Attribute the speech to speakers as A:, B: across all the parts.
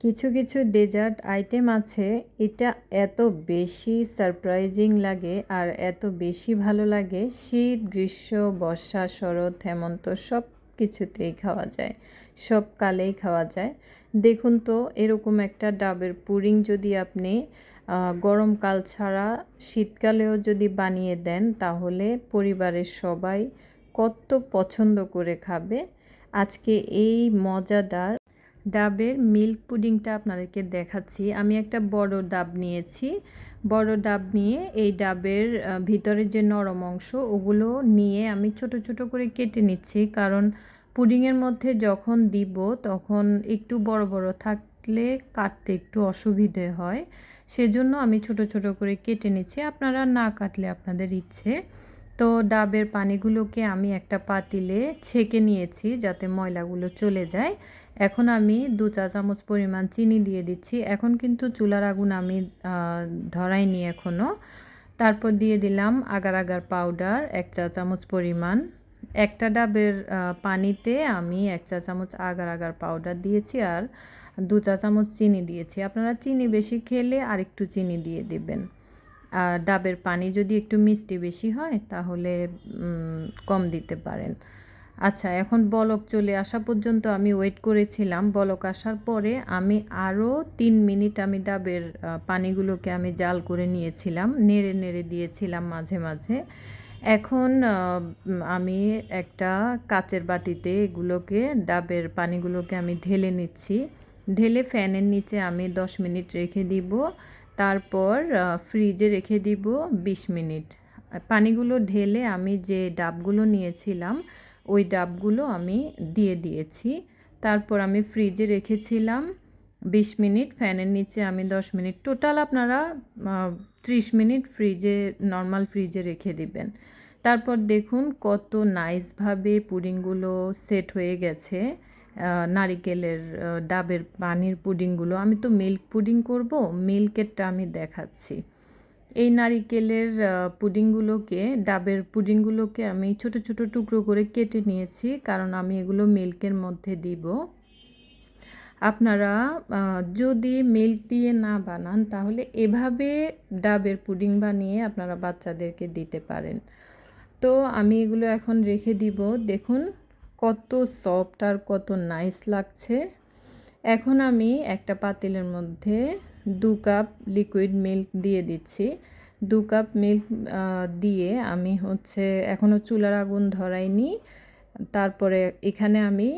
A: কিছু কিছু dessert item আছে। এটা এত বেশি সারপ্রাইজিং লাগে আর এত বেশি ভালো লাগে। শীত, গ্রীষ্ম, বর্ষা, শরৎ, হেমন্ত সব কিছুতেই খাওয়া যায়। সব কালেই খাওয়া যায়। দেখুন তো, এরকম একটা ডাবের পুরিং যদি আপনি গরমকাল ছাড়া শীতকালেও যদি বানিয়ে দেন, তাহলে পরিবারের সবাই কত পছন্দ করে খাবে। আজকে এই মজাদার ডাবের মিল্ক পুডিংটা আপনাদেরকে দেখাচ্ছি। আমি একটা বড় ডাব নিয়েছি। বড় ডাব নিয়ে এই ডাবের ভিতরের যে নরম অংশ, ওগুলো নিয়ে আমি ছোট ছোট করে কেটে নিচ্ছি। কারণ পুডিংয়ের মধ্যে যখন দিব, তখন একটু বড় বড় থাকলে কাটতে একটু অসুবিধে হয়। সেজন্য আমি ছোট ছোট করে কেটে নিচ্ছি। আপনারা না কাটলে আপনাদের ইচ্ছে। তো ডাবের পানিগুলোকে আমি একটা পাতিলে ছেঁকে নিয়েছি যাতে ময়লাগুলো চলে যায়। এখন আমি দু চা চামচ পরিমাণ চিনি দিয়ে দিচ্ছি। এখন কিন্তু চুলার আগুন আমি ধরাইনি এখনও তারপর দিয়ে দিলাম আগার আগার পাউডার এক চা চামচ পরিমাণ। একটা ডাবের পানিতে আমি এক চা চামচ আগার আগার পাউডার দিয়েছি আর দু চা চামচ চিনি দিয়েছি। আপনারা চিনি বেশি খেলে আর একটু চিনি দিয়ে দিবেন। আর ডাবের পানি যদি একটু মিষ্টি বেশি হয় তাহলে কম দিতে পারেন। আচ্ছা এখন বলক চলে আসা পর্যন্ত আমি ওয়েট করেছিলাম। বলক আসার পরে আমি আরও তিন মিনিট আমি ডাবের পানিগুলোকে আমি জাল করে নিয়েছিলাম। নেড়ে নেড়ে দিয়েছিলাম মাঝে মাঝে। এখন আমি একটা কাচের বাটিতে এগুলোকে, ডাবের পানিগুলোকে আমি ঢেলে নিচ্ছি। ঢেলে ফ্যানের নিচে আমি দশ মিনিট রেখে দিব। তারপর ফ্রিজে রেখে দিব বিশ মিনিট। পানিগুলো ঢেলে আমি যে ডাবগুলো নিয়েছিলাম ওই ডাবগুলো আমি দিয়ে দিয়েছি। তারপর আমি ফ্রিজে রেখেছিলাম বিশ মিনিট, ফ্যানের নিচে আমি দশ মিনিট। টোটাল আপনারা ত্রিশ মিনিট ফ্রিজে, নর্মাল ফ্রিজে রেখে দিবেন। তারপর দেখুন কত নাইসভাবে পুডিংগুলো সেট হয়ে গেছে। নারিকেলের ডাবের পানির পুডিংগুলো। আমি তো মিল্ক পুডিং করব, মিল্কেরটা আমি দেখাচ্ছি। এই নারিকেলের পুডিংগুলোকে, ডাবের পুডিংগুলোকে আমি ছোট ছোট টুকরো করে কেটে নিয়েছি, কারণ আমি এগুলো মিল্কের মধ্যে দিব। আপনারা যদি মিল্ক দিয়ে না বানান, তাহলে এভাবে ডাবের পুডিং বানিয়ে আপনারা বাচ্চাদেরকে দিতে পারেন। তো আমি এগুলো এখন রেখে দিব। দেখুন কত সফট আর কত নাইস লাগছে। এখন আমি একটা পাতিলের মধ্যে দু কাপ লিকুইড মিল্ক দিয়ে দিচ্ছি। দু কাপ মিল্ক দিয়ে আমি হচ্ছে এখনও চুলার আগুন ধরাইনি। তারপরে এখানে আমি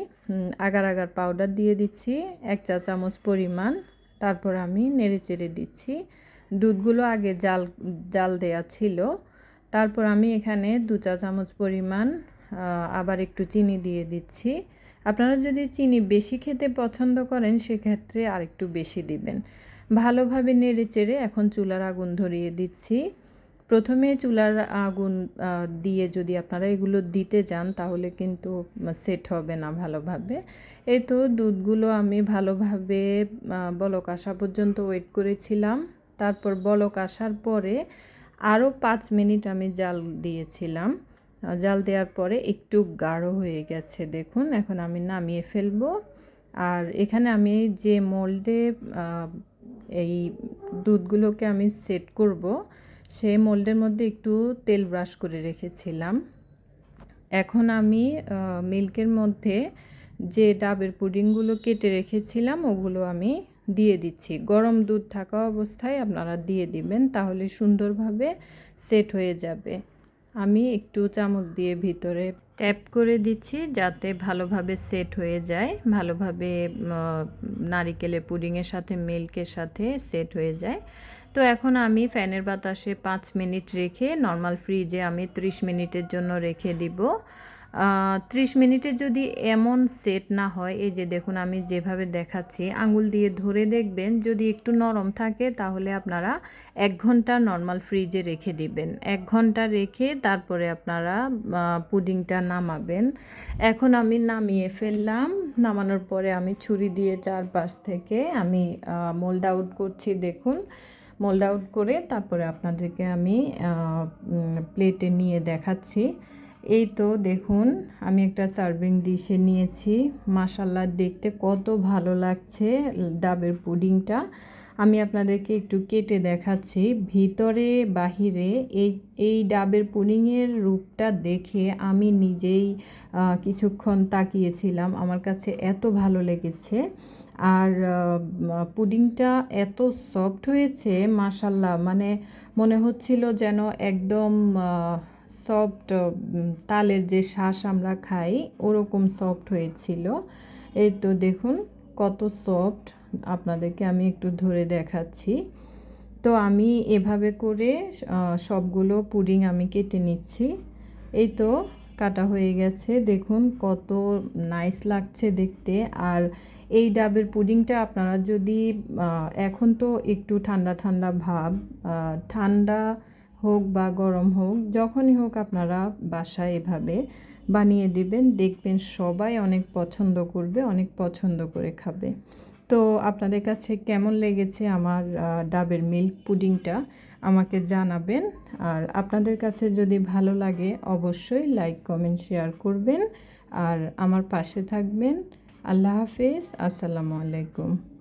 A: আগার আগার পাউডার দিয়ে দিচ্ছি, এক চা চামচ পরিমাণ। তারপর আমি নেড়ে চেড়ে দিচ্ছি। দুধগুলো আগে জাল জাল দেয়া ছিল। তারপর আমি এখানে দু চা চামচ পরিমাণ আবার একটু চিনি দিয়ে দিচ্ছি। আপনারা যদি চিনি বেশি খেতে পছন্দ করেন, সেক্ষেত্রে আর একটু বেশি দিবেন। ভালোভাবে নেড়ে চেড়ে এখন চুলার আগুন ধরিয়ে দিচ্ছি। প্রথমে চুলার আগুন দিয়ে যদি আপনারা এগুলো দিতে যান তাহলে কিন্তু সেট হবে না ভালোভাবে। এই তো দুধগুলো আমি ভালোভাবে বলক আসা পর্যন্ত ওয়েট করেছিলাম। তারপর বলক আসার পরে আরও পাঁচ মিনিট আমি জাল দিয়েছিলাম। জাল দেওয়ার পরে একটু গাঢ় হয়ে গেছে, দেখুন। এখন আমি নামিয়ে ফেলব। আর এখানে আমি যে মোল্ডে এই দুধগুলোকে আমি সেট করব। সেই মোল্ডের মধ্যে একটু তেল ব্রাশ করে রেখেছিলাম। এখন আমি মিল্কের মধ্যে যে ডাবের পুডিংগুলো কেটে রেখেছিলাম, ওগুলো আমি দিয়ে দিচ্ছি। গরম দুধ থাকা অবস্থায় আপনারা দিয়ে দিবেন, তাহলে সুন্দরভাবে সেট হয়ে যাবে। আমি একটু চামচ দিয়ে ভিতরে ট্যাপ করে দিচ্ছি যাতে ভালোভাবে সেট হয়ে যায়, ভালোভাবে নারিকেলের পুডিংয়ের সাথে মিল্কের সাথে সেট হয়ে যায়। তো এখন আমি ফ্যানের বাতাসে পাঁচ মিনিট রেখে নর্মাল ফ্রিজে আমি ত্রিশ মিনিটের জন্য রেখে দিব। ত্রিশ মিনিটে যদি এমন সেট না হয়, এই যে দেখুন আমি যেভাবে দেখাচ্ছি, আঙুল দিয়ে ধরে দেখবেন, যদি একটু নরম থাকে, তাহলে আপনারা এক ঘণ্টা নর্মাল ফ্রিজে রেখে দিবেন। এক ঘণ্টা রেখে তারপরে আপনারা পুডিংটা নামাবেন। এখন আমি নামিয়ে ফেললাম। নামানোর পরে আমি ছুরি দিয়ে চারপাশ থেকে আমি মোল্ড আউট করছি, দেখুন। মোল্ড আউট করে তারপরে আপনাদেরকে আমি প্লেটে নিয়ে দেখাচ্ছি। এই তো দেখুন, আমি একটা সার্ভিং ডিশে নিয়েছি। মাসাল্লা দেখতে কত ভালো লাগছে ডাবের পুডিংটা। আমি আপনাদেরকে একটু কেটে দেখাচ্ছি। ভিতরে, বাহিরে এই এই ডাবের পুডিংয়ের রূপটা দেখে আমি নিজেই কিছুক্ষণ তাকিয়েছিলাম। আমার কাছে এত ভালো লেগেছে। আর পুডিংটা এত সফট হয়েছে মাসাল্লাহ মানে মনে হচ্ছিল যেন একদম সফট তালের যে শ্বাস আমরা খাই, ওরকম সফট হয়েছিল। এই তো দেখুন কত সফট আপনাদেরকে আমি একটু ধরে দেখাচ্ছি। তো আমি এভাবে করে সবগুলো পুডিং আমি কেটে নিচ্ছি। এই তো কাটা হয়ে গেছে। দেখুন কত নাইস লাগছে দেখতে। আর এই ডাবের পুডিংটা আপনারা যদি এখন তো একটু ঠান্ডা ঠান্ডা ভাব ঠান্ডা হোক বা গরম হোক, যখনই হোক আপনারা বাসায় এভাবে বানিয়ে দিবেন, দেখবেন সবাই অনেক পছন্দ করবে, অনেক পছন্দ করে খাবে। তো আপনাদের কাছে কেমন লেগেছে আমার ডাবের মিল্ক পুডিংটা? আমাকে জানাবেন। আর আপনাদের কাছে যদি ভালো লাগে, অবশ্যই লাইক, কমেন্ট, শেয়ার করবেন। আর আমার পাশে থাকবেন। আল্লাহ হাফেজ। আসসালামু আলাইকুম।